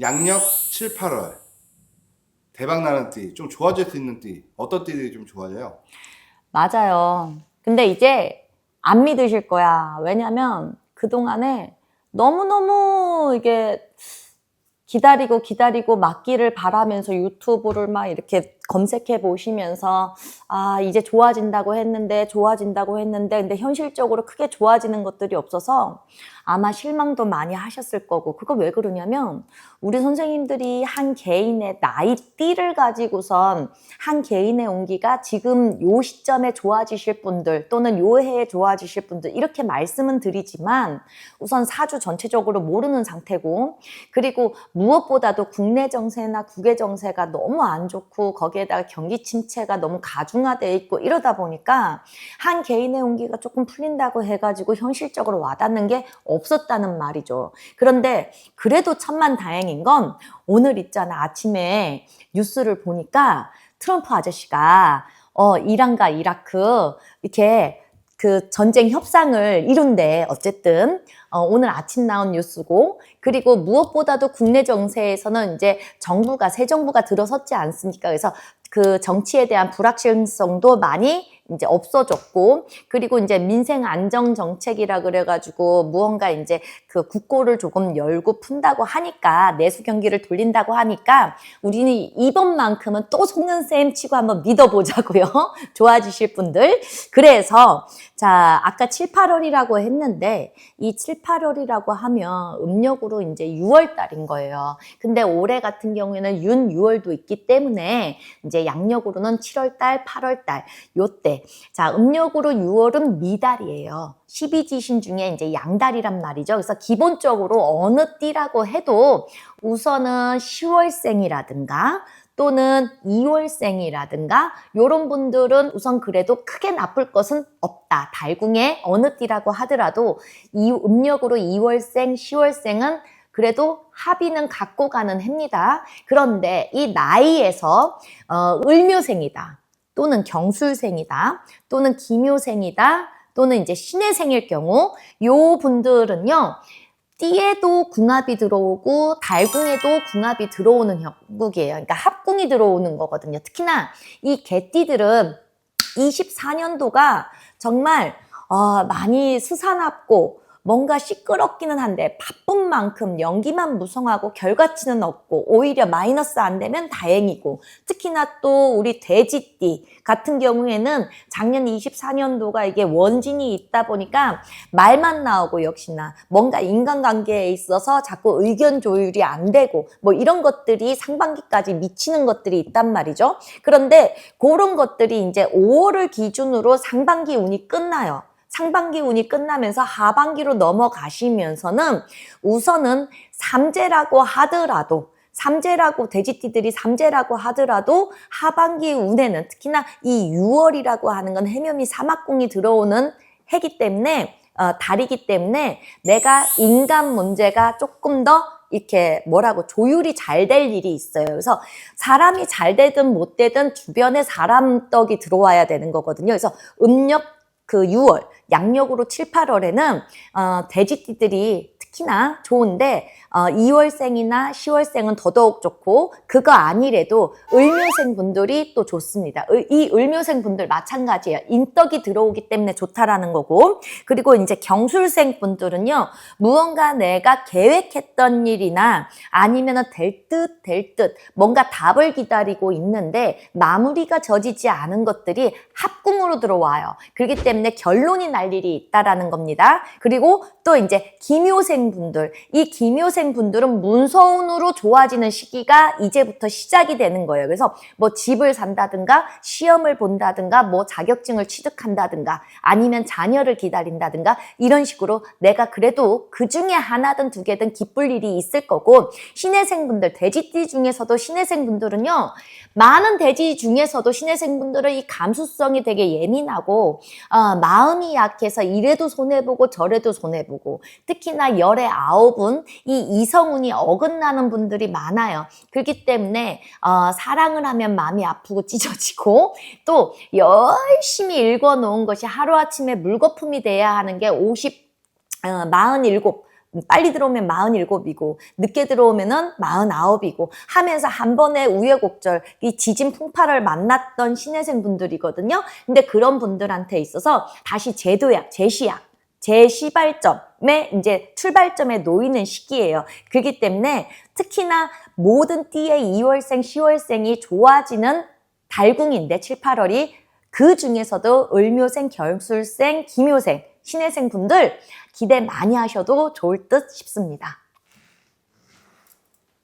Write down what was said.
양력 7, 8월 대박 나는 띠, 좀 좋아질 수 있는 띠, 어떤 띠들이 좀 좋아져요? 맞아요. 근데 이제 안 믿으실 거야. 왜냐면 그동안에 너무너무 이게 기다리고 기다리고 맞기를 바라면서 유튜브를 막 이렇게 검색해 보시면서 아, 이제 좋아진다고 했는데 좋아진다고 했는데 근데 현실적으로 크게 좋아지는 것들이 없어서 아마 실망도 많이 하셨을 거고 그거 왜 그러냐면 우리 선생님들이 한 개인의 나이띠를 가지고선 한 개인의 온기가 지금 요 시점에 좋아지실 분들 또는 요 해에 좋아지실 분들 이렇게 말씀은 드리지만 우선 사주 전체적으로 모르는 상태고 그리고 무엇보다도 국내 정세나 국외 정세가 너무 안 좋고 거기 에다가 경기 침체가 너무 가중화돼 있고 이러다 보니까 한 개인의 온기가 조금 풀린다고 해가지고 현실적으로 와닿는 게 없었다는 말이죠. 그런데 그래도 천만 다행인 건 오늘 있잖아 아침에 뉴스를 보니까 트럼프 아저씨가 어 이란과 이라크 이렇게 그 전쟁 협상을 이룬대 어쨌든 어, 오늘 아침 나온 뉴스고 그리고 무엇보다도 국내 정세에서는 이제 정부가 새 정부가 들어섰지 않습니까? 그래서 그 정치에 대한 불확실성도 많이 이제 없어졌고 그리고 이제 민생 안정 정책이라 그래가지고 무언가 이제 그 국고를 조금 열고 푼다고 하니까 내수 경기를 돌린다고 하니까 우리는 이번만큼은 또 속는 셈 치고 한번 믿어보자고요. 좋아지실 분들. 그래서 자 아까 7, 8월이라고 했는데 이 7, 8월이라고 하면 음력으로 이제 6월 달인 거예요. 근데 올해 같은 경우에는 윤, 6월도 있기 때문에 이제 양력으로는 7월 달, 8월 달 요때 자 음력으로 6월은 미달이에요. 12지신 중에 이제 양달이란 말이죠. 그래서 기본적으로 어느 띠라고 해도 우선은 10월생이라든가 또는 2월생이라든가 이런 분들은 우선 그래도 크게 나쁠 것은 없다. 달궁의 어느 띠라고 하더라도 이 음력으로 2월생, 10월생은 그래도 합의는 갖고 가는 해입니다. 그런데 이 나이에서 어, 을묘생이다. 또는 경술생이다. 또는 기묘생이다. 또는 이제 신의 생일 경우 요 분들은요. 띠에도 궁합이 들어오고 달궁에도 궁합이 들어오는 형국이에요. 그러니까 합궁이 들어오는 거거든요. 특히나 이 개띠들은 24년도가 정말 어, 많이 스사납고 뭔가 시끄럽기는 한데 바쁜 만큼 연기만 무성하고 결과치는 없고 오히려 마이너스 안 되면 다행이고 특히나 또 우리 돼지띠 같은 경우에는 작년 24년도가 이게 원진이 있다 보니까 말만 나오고 역시나 뭔가 인간관계에 있어서 자꾸 의견 조율이 안 되고 뭐 이런 것들이 상반기까지 미치는 것들이 있단 말이죠. 그런데 그런 것들이 이제 5월을 기준으로 상반기 운이 끝나요. 상반기 운이 끝나면서 하반기로 넘어가시면서는 우선은 삼재라고 하더라도 삼재라고 돼지띠들이 삼재라고 하더라도 하반기 운에는 특히나 이 6월이라고 하는 건 해묘미 사막궁이 들어오는 해기 때문에 어, 달이기 때문에 내가 인간 문제가 조금 더 이렇게 뭐라고 조율이 잘 될 일이 있어요. 그래서 사람이 잘 되든 못 되든 주변에 사람 떡이 들어와야 되는 거거든요. 그래서 음력 그 6월, 양력으로 7, 8월에는 어, 돼지띠들이 특히나 좋은데 어, 2월생이나 10월생은 더더욱 좋고 그거 아니래도 을묘생 분들이 또 좋습니다. 을- 이 을묘생 분들 마찬가지예요. 인덕이 들어오기 때문에 좋다라는 거고 그리고 이제 경술생 분들은요 무언가 내가 계획했던 일이나 아니면은 될 듯 될 듯 뭔가 답을 기다리고 있는데 마무리가 져지지 않은 것들이 합궁으로 들어와요. 그렇기 때문에 결론이 날 일이 있다라는 겁니다. 그리고 또 이제 기묘생 분들, 이 기묘생 분들은 문서운으로 좋아지는 시기가 이제부터 시작이 되는 거예요. 그래서 뭐 집을 산다든가 시험을 본다든가 뭐 자격증을 취득한다든가 아니면 자녀를 기다린다든가 이런 식으로 내가 그래도 그 중에 하나든 두 개든 기쁠 일이 있을 거고 신혜생 분들, 돼지띠 중에서도 신혜생 분들은요, 많은 돼지 중에서도 신혜생 분들은 이 감수성이 되게 예민하고 어, 마음이 약해서 이래도 손해보고 저래도 손해보고 특히나 열의 아홉은 이 이성운이 어긋나는 분들이 많아요. 그렇기 때문에 어, 사랑을 하면 마음이 아프고 찢어지고 또 열심히 읽어놓은 것이 하루아침에 물거품이 돼야 하는 게 50, 어, 47, 빨리 들어오면 47이고 늦게 들어오면은 49이고 하면서 한 번에 우여곡절 이 지진 풍파를 만났던 신혜생 분들이거든요. 근데 그런 분들한테 있어서 다시 제도약, 제시약, 제 시발점에 이제 출발점에 놓이는 시기예요. 그렇기 때문에 특히나 모든 띠의 2월생, 10월생이 좋아지는 달궁인데 7, 8월이 그 중에서도 을묘생, 결술생, 기묘생, 신혜생 분들 기대 많이 하셔도 좋을 듯 싶습니다.